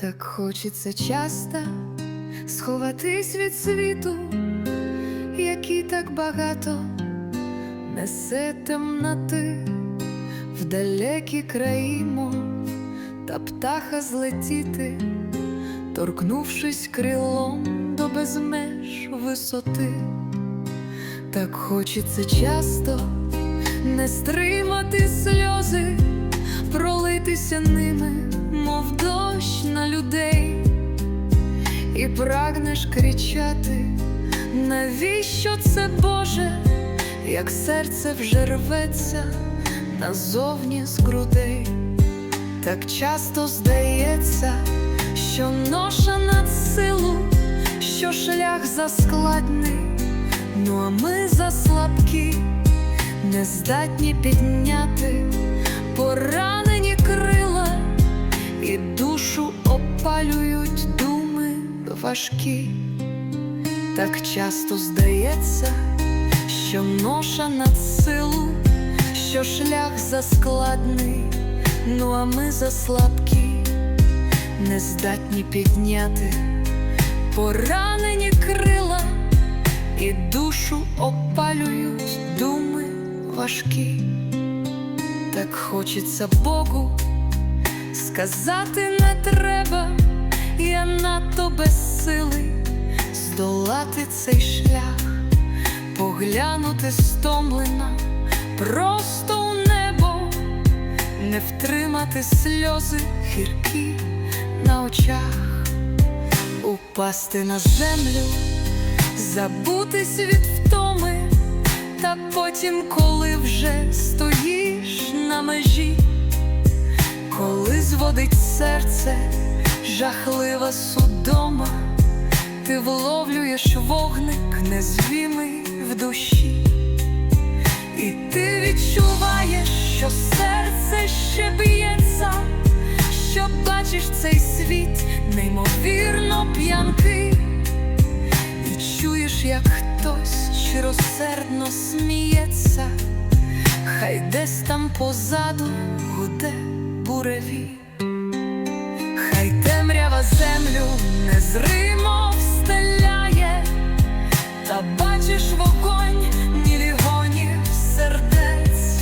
Так хочеться часто сховатись від світу, який так багато несе темноти в далекі краї, мов та птаха злетіти, торкнувшись крилом до безмеж висоти. Так хочеться часто не стримати сльози, пролитися ними, мов дощ на людей, і прагнеш кричати, навіщо це Боже, як серце вже рветься назовні з грудей, так часто здається, що ноша над силу, що шлях заскладний. Ну а ми заслабкі, не здатні підняти поранені крила і душу опалюють думи важкі. Так часто здається, що ноша над силу, що шлях заскладний, ну а ми заслабкі, не здатні підняти поранені крила і душу опалюють думи важкі. Так хочеться Богу сказати не треба, я надто безсилий здолати цей шлях, поглянути стомлено просто у небо, не втримати сльози гіркі на очах, упасти на землю забутись від та потім, коли вже стоїш на межі, коли зводить серце жахлива судома, ти вловлюєш вогник незвімий в душі, і ти відчуваєш, що серце ще б'ється, що бачиш цей світ неймовірно п'янкий. І чуєш, як хтось сміється, хай десь там позаду гуде буревій, хай темрява землю незримо встеляє, та бачиш вогонь мільйонів сердець,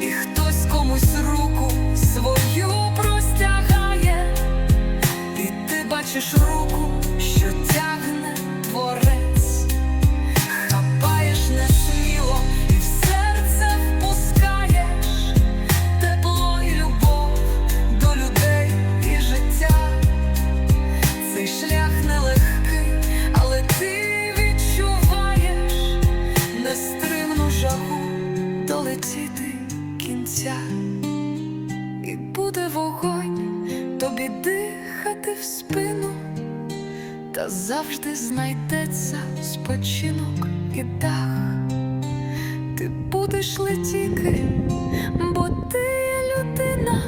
і хтось комусь руку свою простягає. І ти бачиш руку, жагу долетіти кінця. І буде вогонь тобі дихати в спину, та завжди знайдеться спочинок і дах. Ти будеш летіти, бо ти є людина,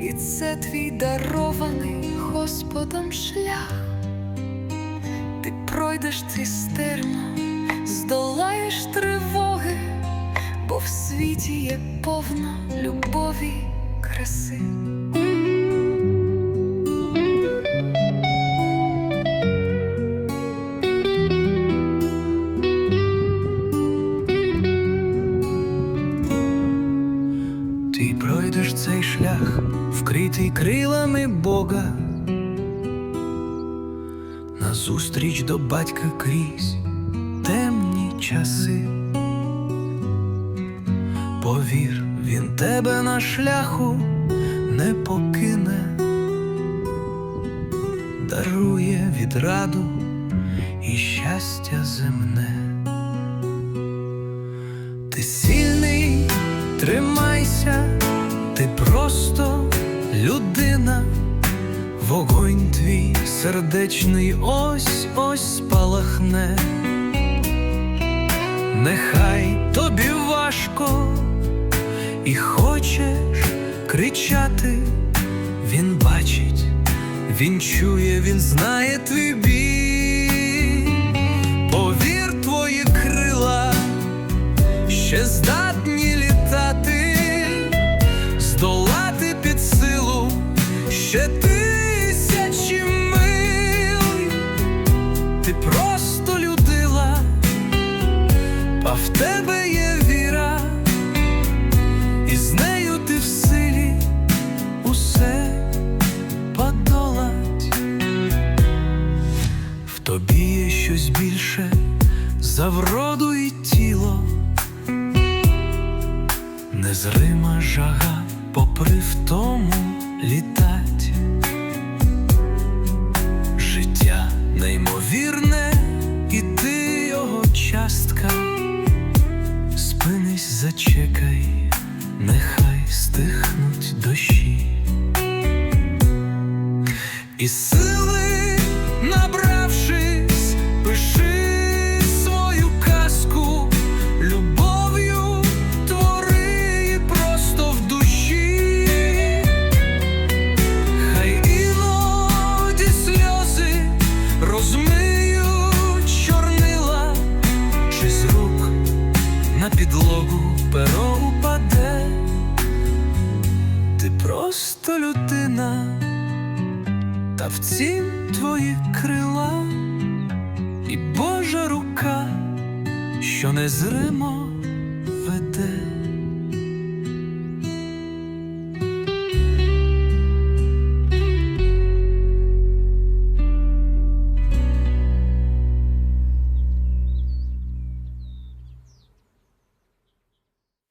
і це твій дарований Господом шлях. Ти пройдеш цей стерно, здолаєш тривоги, бо в світі є повно любові, краси. Ти пройдеш цей шлях, вкритий крилами Бога, назустріч до батька крізь часи. Повір, він тебе на шляху не покине, дарує відраду і щастя земне. Ти сильний, тримайся, ти просто людина, вогонь твій сердечний ось ось спалахне нехай тобі важко і хочеш кричати, він бачить, він чує, він знає твій біль, повір твої крила, ще здатні літати, здолати під силу, ще тисячі мил. Ти просто а в тебе є віра, і з нею ти в силі усе подолать. В тобі є щось більше за вроду і тіло, незрима жага, попри втому літать. Життя неймовірне, зачекай, нехай стихнуть дощі. І сили набравшись, та в цін твої крила і Божа рука, що незримо